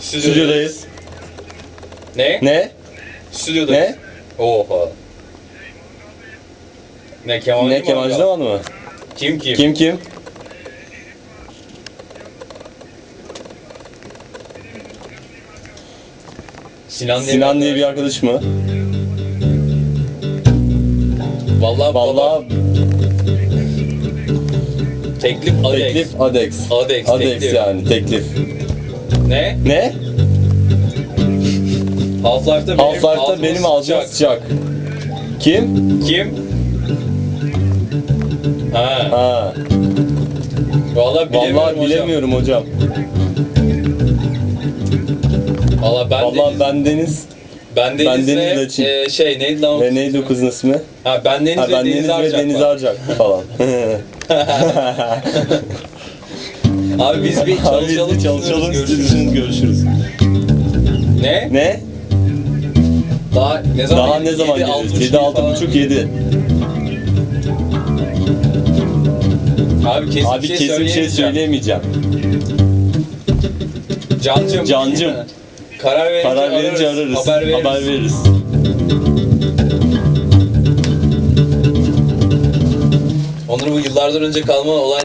Stüdyodayız. Ne? Ne? Stüdyodayız. Ne? Oha. Ne Kemancı Ne adam? Davan mı? Kim kim? Kim kim? Sinan diye Sinan diye bir bir arkadaş mı? Vallahi, Vallahi teklif Adex. teklif Adex. Adex, Adex teklif. yani teklif. Ne? Ne? Half-Life'da benim Half-Life'da altıma benim sıçacak. sıcak. Kim? Kim? Ha. Ha. Vallahi bilemiyorum Vallahi hocam. bilemiyorum hocam. Vallahi ben Vallahi Deniz, ben Deniz ben ben Deniz'le Deniz Laçin. e, şey neydi lan o? ve neydi o kızın ismi? Ha ben Deniz Ha, ve ben Deniz, Deniz ve Arcak Deniz var. Arcak falan. Abi biz bir Abi biz çalışalım, bir çalışalım görüşürüz. görüşürüz. görüşürüz. Ne? Ne? Daha ne zaman? Daha ne zaman buçuk 7 6 falan. buçuk 7. Abi kesin Abi bir şey kesin bir şey söyleyemeyeceğim. söyleyemeyeceğim. Cancım. Cancım. Karar verince, Karar verince ararız. Haber veririz. Haber veririz. Onur bu yıllardan önce kalma olay